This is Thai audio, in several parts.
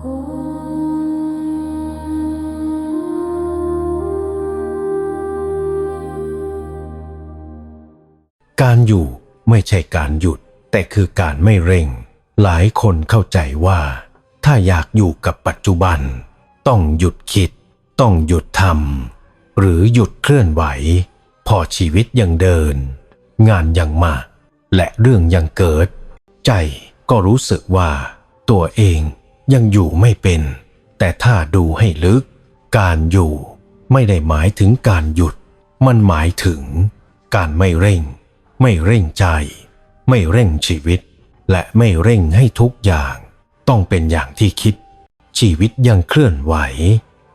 การอยู่ไม่ใช่การหยุด แต่คือการไม่เร่ง หลายคนเข้าใจว่า ถ้าอยากอยู่กับปัจจุบัน ต้องหยุดคิด ต้องหยุดทำหรือหยุดเคลื่อนไหว พอชีวิตยังเดิน งานยังมา และเรื่องยังเกิด ใจก็รู้สึกว่า ตัวเอง ยังอยู่ไม่เป็น แต่ถ้าดูให้ลึก การอยู่ไม่ได้หมายถึงการหยุด มันหมายถึง การไม่เร่ง ไม่เร่งใจ ไม่เร่งชีวิต และไม่เร่งให้ทุกอย่าง ต้องเป็นอย่างที่คิด ชีวิตยังเคลื่อนไหว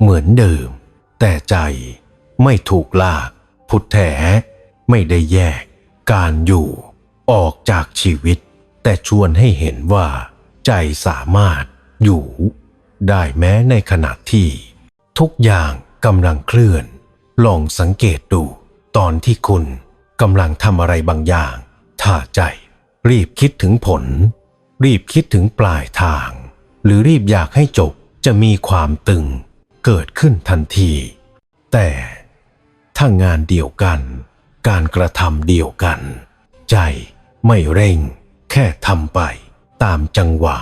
เหมือนเดิม แต่ใจไม่ถูกลาก พุทธแท้ไม่ได้แยก การอยู่ออกจากชีวิต แต่ชวนให้เห็นว่า ใจสามารถ อยู่ ได้แม้ในขณะที่ ทุกอย่างกำลังเคลื่อน ลองสังเกตดู ตอนที่คุณกำลังทำอะไรบางอย่างถ้าใจ รีบคิดถึงผล รีบคิดถึงปลายทาง หรือรีบอยากให้จบจะมีความตึง เกิดขึ้นทันที แต่ถ้างานเดียวกัน การกระทำเดียวกัน ใจไม่เร่ง แค่ทำไป ตามจังหวะ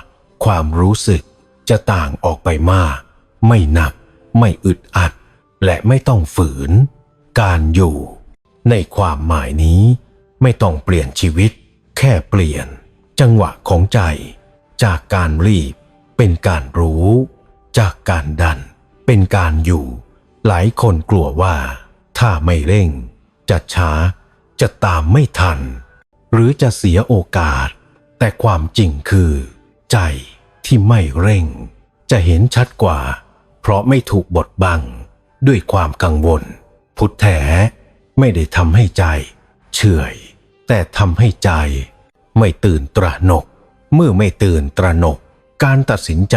ความรู้สึก จะต่างออกไปมาก ไม่หนัก ไม่อึดอัด และไม่ต้องฝืน การอยู่ ในความหมายนี้ ไม่ต้องเปลี่ยนชีวิต แค่เปลี่ยน จังหวะของใจ จากการรีบ เป็นการรู้ จากการดัน เป็นการอยู่ หลายคนกลัวว่า ถ้าไม่เร่ง จะช้า จะตามไม่ทัน หรือจะเสียโอกาส แต่ความจริงคือ ใจ ที่ไม่เร่ง จะเห็นชัดกว่า เพราะไม่ถูกบดบัง ด้วยความกังวล พุทธแท้ไม่ได้ทำให้ใจ เฉื่อยแต่ทำให้ใจ ไม่ตื่นตระหนก เมื่อไม่ตื่นตระหนก การตัดสินใจ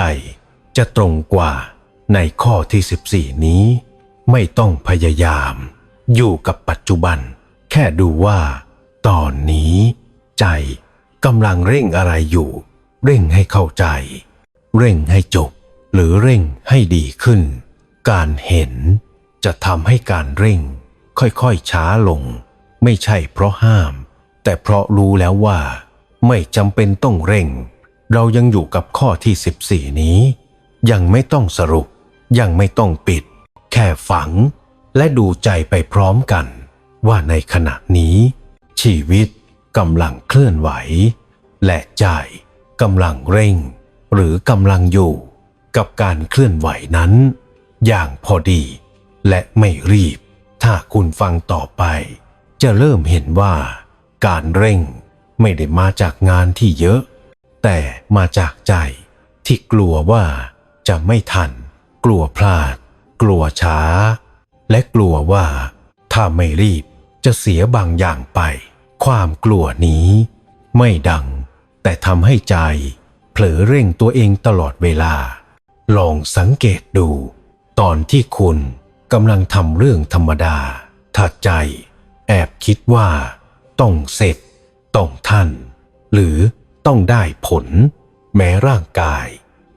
จะตรงกว่าในข้อที่ 14 นี้ ไม่ต้องพยายาม อยู่กับปัจจุบัน แค่ดูว่า ตอนนี้ ใจกำลังเร่งอะไรอยู่ เร่งให้เข้าใจ เร่งให้จบ หรือเร่งให้ดีขึ้น การเห็นจะทำให้การเร่ง ค่อยๆช้าลง ไม่ใช่เพราะห้าม แต่เพราะรู้แล้วว่า ไม่จำเป็นต้องเร่ง เรายังอยู่กับข้อที่ 14 นี้ ยังไม่ต้องสรุป ยังไม่ต้องปิด แค่ฝัง และดูใจไปพร้อมกัน ว่าในขณะนี้ ชีวิตกำลังเคลื่อนไหว และใจ กำลังเร่ง หรือกำลังอยู่กับการเคลื่อนไหวนั้น อย่างพอดี และไม่รีบ ถ้าคุณฟังต่อไป จะเริ่มเห็นว่า การเร่งไม่ได้มาจากงานที่เยอะ แต่มาจากใจที่กลัวว่าจะไม่ทัน กลัวพลาด กลัวช้า และกลัวว่า ถ้าไม่รีบจะเสียบางอย่างไป ความกลัวนี้ไม่ดัง แต่ทำให้ใจเผลอเร่งตัวเองตลอดเวลา ลองสังเกตดู ตอนที่คุณกำลังทำเรื่องธรรมดา ถ้าใจแอบคิดว่า ต้องเสร็จ ต้องทันหรือต้องได้ผล แม้ร่างกาย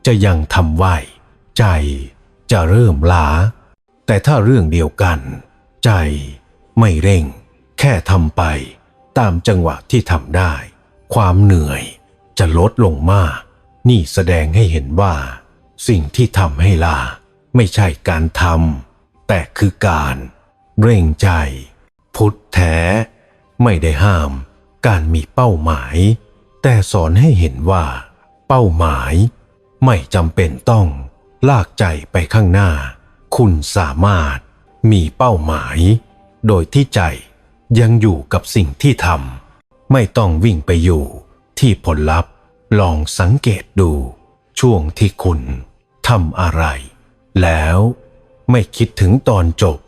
จะยังทำไหวใจจะเริ่มล้า แต่ถ้าเรื่องเดียวกัน ใจไม่เร่ง แค่ทำไป ตามจังหวะที่ทำได้ ความเหนื่อยจะลดลงมาก นี่แสดงให้เห็นว่า สิ่งที่ทำให้ลาไม่ใช่การทำแต่คือการ เร่งใจ พุทธแท้ ไม่ได้ห้าม การมีเป้าหมาย แต่สอนให้เห็นว่า เป้าหมาย ไม่จำเป็นต้อง ลากใจไปข้างหน้า คุณสามารถมีเป้าหมาย โดยที่ใจยังอยู่กับสิ่งที่ทำ ไม่ต้องวิ่งไปอยู่ที่ผลลัพธ์ลองสังเกตดู ช่วงที่คุณทำอะไร แล้วไม่คิดถึงตอนจบ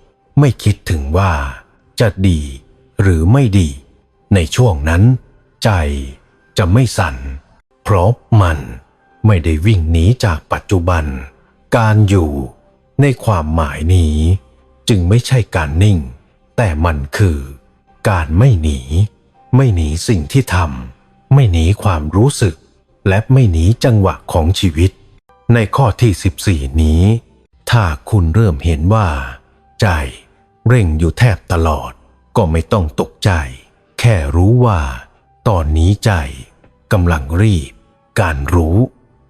ไม่คิดถึงว่าจะดีหรือไม่ดี ในช่วงนั้น ใจจะไม่สั่น เพราะมันไม่ได้วิ่งหนีจากปัจจุบัน การอยู่ในความหมายนี้ จึงไม่ใช่การนิ่ง แต่มันคือการไม่หนี ไม่หนีสิ่งที่ทำไม่หนีความรู้สึก และไม่หนีจังหวะของชีวิต ในข้อที่ 14 นี้ ถ้าคุณเริ่มเห็นว่า ใจ เร่งอยู่แทบตลอด ก็ไม่ต้องตกใจ แค่รู้ว่า ตอนนี้ใจกำลังรีบ การรู้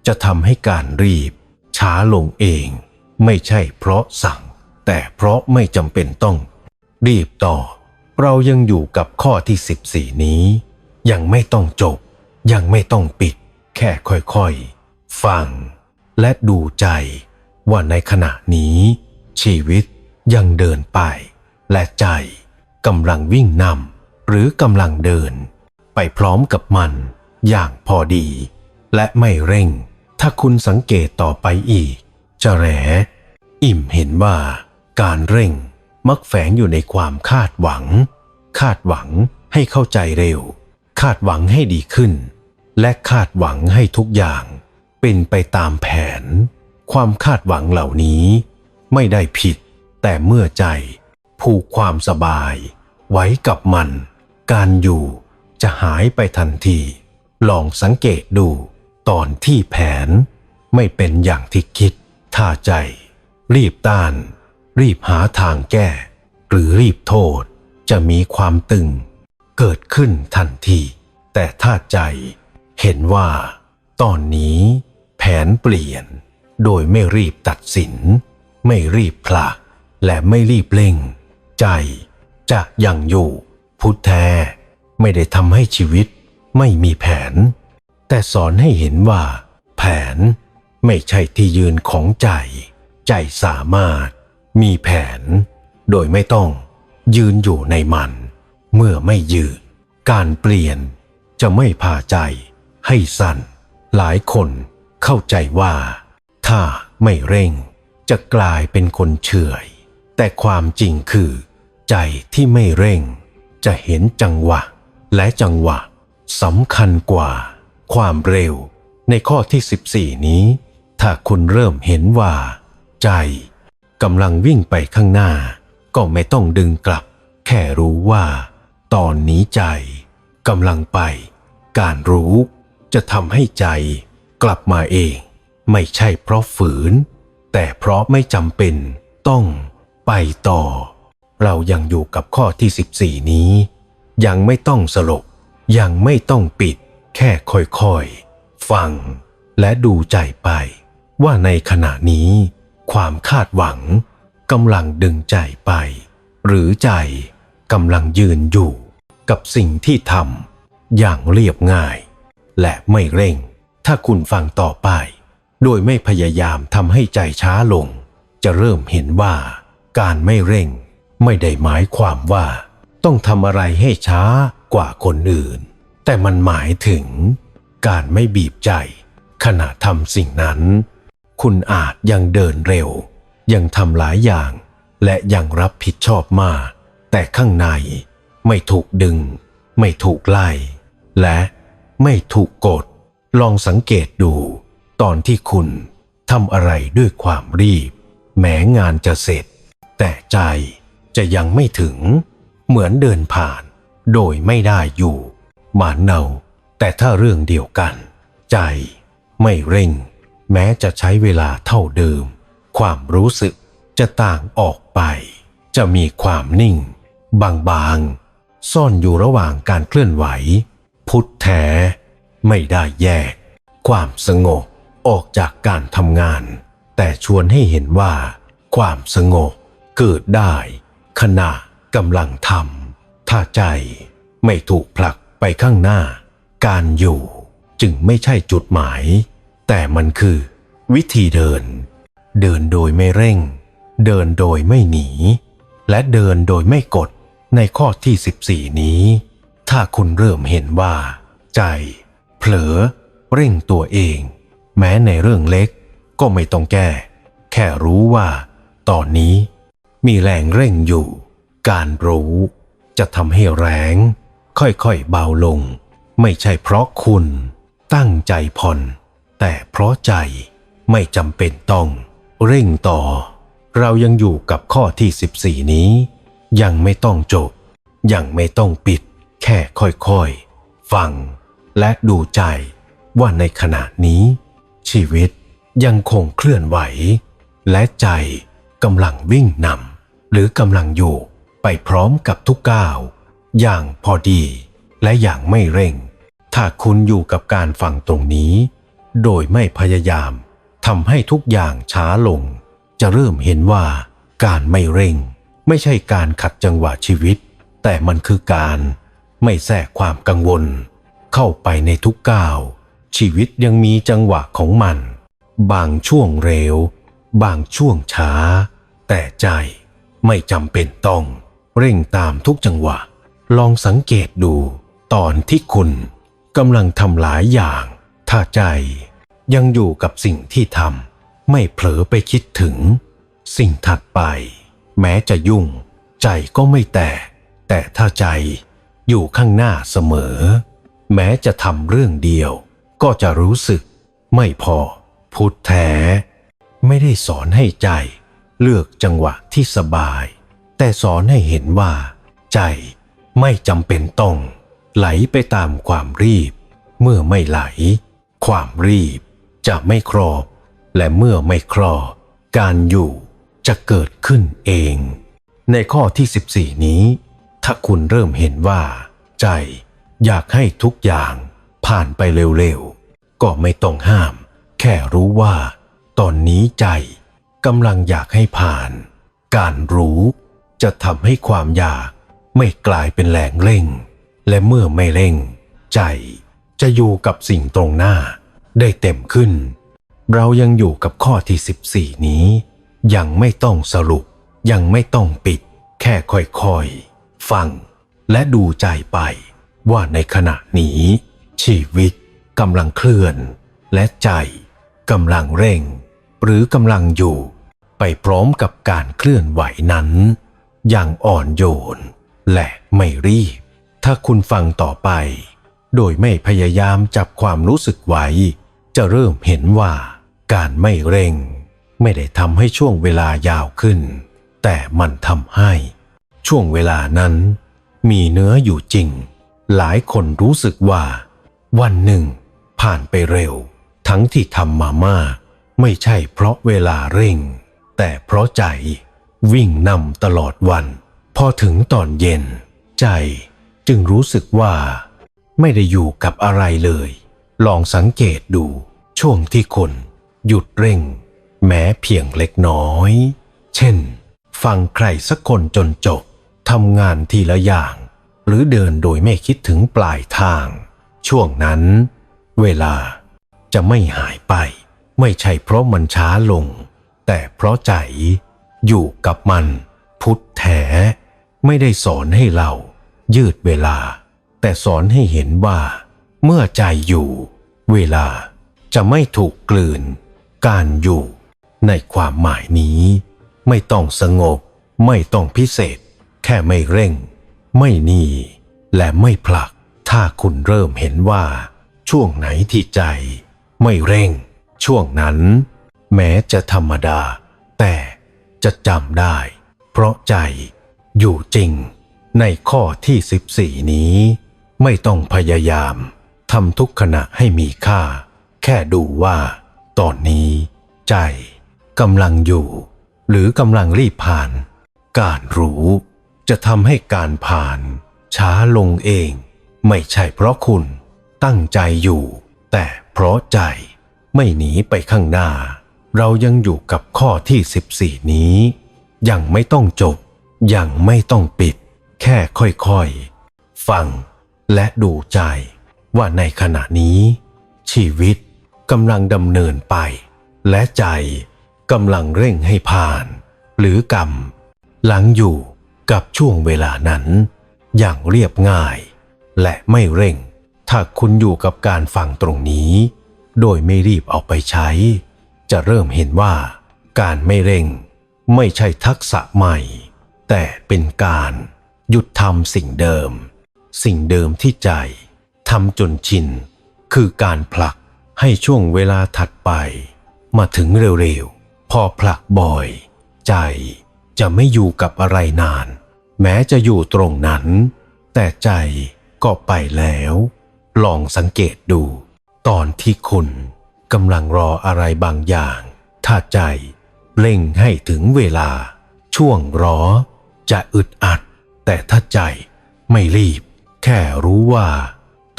จะทำให้การรีบ ช้าลงเอง ไม่ใช่เพราะสั่ง แต่เพราะไม่จำเป็นต้อง รีบต่อ เรายังอยู่กับข้อที่ 14 นี้ ยังไม่ต้องจบ ยังไม่ต้องปิด แค่ค่อยๆ ฟัง และดูใจว่าในขณะนี้ ชีวิตยังเดินไป และใจกำลังวิ่งนำหรือกำลังเดิน ไปพร้อมกับมัน อย่างพอดี และไม่เร่ง ถ้าคุณสังเกตต่อไปอีก จะแหรอิ่มเห็นว่าการเร่ง มักแฝงอยู่ในความคาดหวัง คาดหวังให้เข้าใจเร็ว คาดหวังให้ดีขึ้น และคาดหวังให้ทุกอย่าง เป็นไปตามแผน ความคาดหวังเหล่านี้ ไม่ได้ผิด แต่เมื่อใจ ผูกความสบาย ไว้กับมัน การอยู่จะหายไปทันที ลองสังเกตดูตอนที่แผน ไม่เป็นอย่างที่คิดถ้าใจ รีบต้าน รีบหาทางแก้ หรือรีบโทษ จะมีความตึง เกิดขึ้นทันที แต่ถ้าใจเห็นว่า ตอนนี้แผนเปลี่ยน โดยไม่รีบตัดสิน ไม่รีบผลักและไม่รีบเร่ง ใจจะยังอยู่ พุทธแท้ไม่ได้ทำให้ชีวิตไม่มีแผน แต่สอนให้เห็นว่า แผนไม่ใช่ที่ยืนของใจ ใจสามารถ มีแผน โดยไม่ต้องยืนอยู่ในมัน เมื่อไม่ยืน การเปลี่ยนจะไม่พาใจให้สั่นหลายคนเข้าใจว่า ถ้าไม่เร่งจะกลายเป็นคนเฉื่อยแต่ความจริงคือ ใจที่ไม่เร่ง จะเห็นจังหวะ และจังหวะสำคัญกว่า ความเร็วในข้อที่ 14 นี้ ถ้าคุณเริ่มเห็นว่า ใจ กำลังวิ่งไปข้างหน้า ก็ไม่ต้องดึงกลับ แค่รู้ว่า ตอนนี้ใจกำลังไป การรู้จะทำให้ใจกลับมาเอง ไม่ใช่เพราะฝืน แต่เพราะไม่จำเป็นต้องไปต่อ เรายังอยู่กับข้อที่ 14 นี้ ยังไม่ต้องสลบยังไม่ต้องปิด แค่ค่อยๆ ฟัง และดูใจไป ว่าในขณะนี้ ความคาดหวังกำลังดึงใจไป หรือใจกำลังยืนอยู่กับสิ่งที่ทำอย่างเรียบง่าย และไม่เร่ง ถ้าคุณฟังต่อไป โดยไม่พยายามทำให้ใจช้าลง จะเริ่มเห็นว่าการไม่เร่งไม่ได้หมายความว่า ต้องทำอะไรให้ช้ากว่าคนอื่น แต่มันหมายถึง การไม่บีบใจ ขณะทำสิ่งนั้น คุณอาจยังเดินเร็ว ยังทำหลายอย่าง และยังรับผิดชอบมาก แต่ข้างในไม่ถูกดึง ไม่ถูกไล่ และไม่ถูกกด ลองสังเกตดู ตอนที่คุณทำอะไรด้วยความรีบ แม้งานจะเสร็จ แต่ใจจะยังไม่ถึง เหมือนเดินผ่าน โดยไม่ได้อยู่หมาเนาแต่ถ้าเรื่องเดียวกัน ใจไม่เร่ง แม้จะใช้เวลาเท่าเดิม ความรู้สึกจะต่างออกไป จะมีความนิ่ง บางๆ ซ่อนอยู่ระหว่างการเคลื่อนไหว พุทธแท้ไม่ได้แยก ความสงบออกจากการทำงาน แต่ชวนให้เห็นว่า ความสงบเกิดได้ขณะกำลังทำถ้าใจไม่ถูกผลักไปข้างหน้า การอยู่จึงไม่ใช่จุดหมาย แต่มันคือวิธีเดิน เดินโดยไม่เร่ง เดินโดยไม่หนี และเดินโดยไม่กดในข้อที่ 14 นี้ ถ้าคุณเริ่มเห็นว่า ใจ เผลอ เร่งตัวเอง แม้ในเรื่องเล็กก็ไม่ต้องแก้ แค่รู้ว่า ตอนนี้มีแรงเร่งอยู่ การรู้จะทำให้แรงค่อยๆเบาลง ไม่ใช่เพราะคุณตั้งใจผ่อน แต่เพราะใจไม่จำเป็นต้อง เร่งต่อ เรายังอยู่กับข้อที่ 14 นี้ ยังไม่ต้องจบ ยังไม่ต้องปิด แค่ค่อยๆ ฟัง และดูใจว่าในขณะนี้ ชีวิตยังคงเคลื่อนไหว และใจกำลังวิ่งนำหรือกำลังอยู่ไปพร้อมกับทุกก้าว อย่างพอดีและอย่างไม่เร่ง ถ้าคุณอยู่กับการฟังตรงนี้ โดยไม่พยายามทำให้ทุกอย่างช้าลง จะเริ่มเห็นว่าการไม่เร่ง ไม่ใช่การขัดจังหวะชีวิต แต่มันคือการไม่แทรกความกังวล เข้าไปในทุกก้าว ชีวิตยังมีจังหวะของมัน บางช่วงเร็ว บางช่วงช้า แต่ใจไม่จำเป็นต้อง เร่งตามทุกจังหวะ ลองสังเกตดู ตอนที่คุณกำลังทำหลายอย่าง ถ้าใจยังอยู่กับสิ่งที่ทำไม่เผลอไปคิดถึง สิ่งถัดไป แม้จะยุ่ง ใจก็ไม่แตก แต่ถ้าใจอยู่ข้างหน้าเสมอ แม้จะทำเรื่องเดียว ก็จะรู้สึก ไม่พอ พุทธแท้ไม่ได้สอนให้ใจ เลือกจังหวะที่สบาย แต่สอนให้เห็นว่า ใจไม่จำเป็นต้อง ไหลไปตามความรีบ เมื่อไม่ไหล ความรีบจะไม่ครอบ และเมื่อไม่ครอบ การอยู่จะเกิดขึ้นเอง ในข้อที่ 14 นี้ ถ้าคุณเริ่มเห็นว่า ใจอยากให้ทุกอย่างผ่านไปเร็วๆ ก็ไม่ต้องห้าม แค่รู้ว่า ตอนนี้ใจกำลังอยากให้ผ่าน การรู้จะทำให้ความอยากไม่กลายเป็นแรงเร่ง และเมื่อไม่เร่ง ใจ จะอยู่กับสิ่งตรงหน้าได้เต็มขึ้น เรายังอยู่กับข้อที่ 14 นี้ ยังไม่ต้องสรุป ยังไม่ต้องปิด แค่ค่อยๆ ฟัง และดูใจไปว่าในขณะนี้ ชีวิตกำลังเคลื่อน และใจกำลังเร่ง หรือกำลังอยู่ ไปพร้อมกับการเคลื่อนไหวนั้น อย่างอ่อนโยน และไม่รีบ ถ้าคุณฟังต่อไป โดยไม่พยายามจับความรู้สึกไว้ จะเริ่มเห็นว่าการไม่เร่ง ไม่ได้ทำให้ช่วงเวลายาวขึ้น แต่มันทำให้ ช่วงเวลานั้น มีเนื้ออยู่จริง หลายคนรู้สึกว่า วันหนึ่ง ผ่านไปเร็ว ทั้งที่ทำมามาก ไม่ใช่เพราะเวลาเร่ง แต่เพราะใจวิ่งนำตลอดวัน พอถึงตอนเย็น ใจจึงรู้สึกว่า ไม่ได้อยู่กับอะไรเลย ลองสังเกตดู ช่วงที่คน หยุดเร่ง แม้เพียงเล็กน้อย เช่น ฟังใครสักคนจนจบทำงานทีละอย่าง หรือเดินโดยไม่คิดถึงปลายทาง ช่วงนั้น เวลาจะไม่หายไป ไม่ใช่เพราะมันช้าลง แต่เพราะใจอยู่กับมัน พุทธแท้ไม่ได้สอนให้เรา ยืดเวลา แต่สอนให้เห็นว่า เมื่อใจอยู่ เวลาจะไม่ถูกกลืน การอยู่ ในความหมายนี้ ไม่ต้องสงบ ไม่ต้องพิเศษ แค่ไม่เร่ง ไม่นีและไม่ผลัก ถ้าคุณเริ่มเห็นว่า ช่วงไหนที่ใจ ไม่เร่ง ช่วงนั้น แม้จะธรรมดา แต่จะจำได้ เพราะใจอยู่จริงในข้อที่ 14 นี้ ไม่ต้องพยายามทำทุกขณะให้มีค่า แค่ดูว่า ตอนนี้ ใจกำลังอยู่ หรือกำลังรีบผ่าน การรู้ จะทำให้การผ่าน ช้าลงเอง ไม่ใช่เพราะคุณตั้งใจอยู่ แต่เพราะใจไม่หนีไปข้างหน้า เรายังอยู่กับข้อที่ 14 นี้ ยังไม่ต้องจบ ยังไม่ต้องปิด แค่ค่อยๆ ฟัง และดูใจว่าในขณะนี้ ชีวิตกำลังดำเนินไป และใจกำลังเร่งให้ผ่าน หรือกรรม หลังอยู่กับช่วงเวลานั้น อย่างเรียบง่าย และไม่เร่ง ถ้าคุณอยู่กับการฟังตรงนี้ โดยไม่รีบเอาไปใช้ จะเริ่มเห็นว่า การไม่เร่ง ไม่ใช่ทักษะใหม่ แต่เป็นการหยุดทำสิ่งเดิม สิ่งเดิมที่ใจทำจนชิน คือการผลักให้ช่วงเวลาถัดไป มาถึงเร็วๆ พอผลักบ่อย ใจจะไม่อยู่กับอะไรนาน แม้จะอยู่ตรงนั้น แต่ใจก็ไปแล้ว ลองสังเกตดู ตอนที่คุณกำลังรออะไรบางอย่าง ถ้าใจเร่งให้ถึงเวลา ช่วงรอจะอึดอัด แต่ถ้าใจไม่รีบ แค่รู้ว่า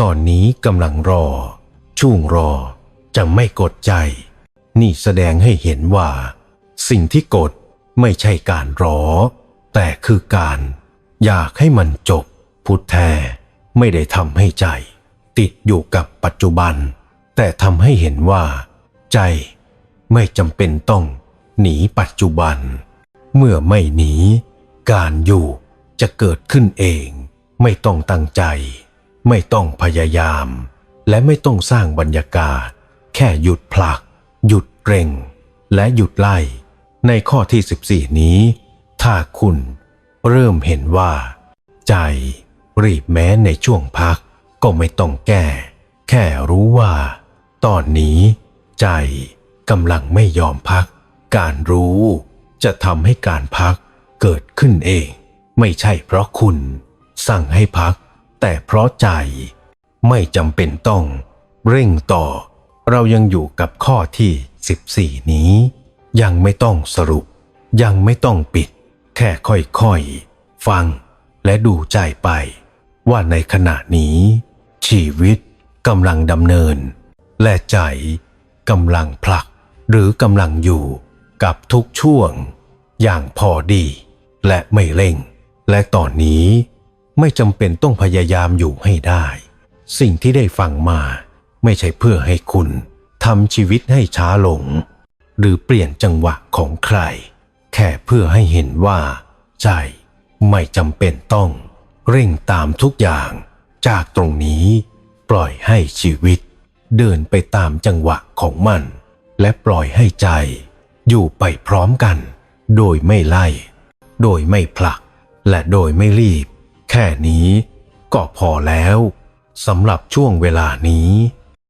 ตอนนี้กำลังรอ ช่วงรอจะไม่กดใจ นี่แสดงให้เห็นว่า สิ่งที่กดไม่ใช่การรอ แต่คือการ อยากให้มันจบ พุทธแท้ไม่ได้ทำให้ใจ ติดอยู่กับปัจจุบัน แต่ทำให้เห็นว่า ใจไม่จำเป็นต้อง หนีปัจจุบัน เมื่อไม่หนี การอยู่จะเกิดขึ้นเอง ไม่ต้องตั้งใจ ไม่ต้องพยายาม และไม่ต้องสร้างบรรยากาศ แค่หยุดผลัก หยุดเร่ง และหยุดไล่ ในข้อที่ 14 นี้ ถ้าคุณเริ่มเห็นว่า ใจ รีบแม้ในช่วงพัก ก็ไม่ต้องแก้ แค่รู้ว่า ตอนนี้ ใจกำลังไม่ยอมพัก การรู้จะทำให้การพักเกิดขึ้นเอง ไม่ใช่เพราะคุณ สั่งให้พัก แต่เพราะใจไม่จำเป็นต้อง เร่งต่อ เรายังอยู่กับข้อที่ 14 นี้ ยังไม่ต้องสรุป ยังไม่ต้องปิด แค่ค่อยๆ ฟังและดูใจไป ว่าในขณะนี้ ชีวิตกำลังดำเนิน และใจกำลังผลัก หรือกำลังอยู่กับทุกช่วง อย่างพอดี และไม่เร่ง และตอนนี้ ไม่จำเป็นต้องพยายามอยู่ให้ได้ สิ่งที่ได้ฟังมาไม่ใช่เพื่อให้คุณทำชีวิตให้ช้าลง หรือเปลี่ยนจังหวะของใคร แค่เพื่อให้เห็นว่า ใจ ไม่จำเป็นต้อง เร่งตามทุกอย่าง จากตรงนี้ ปล่อยให้ชีวิต เดินไปตามจังหวะของมัน และปล่อยให้ใจ อยู่ไปพร้อมกัน โดยไม่ไล่ โดยไม่ผลัก และโดยไม่รีบ แค่นี้ก็พอแล้วสำหรับช่วงเวลานี้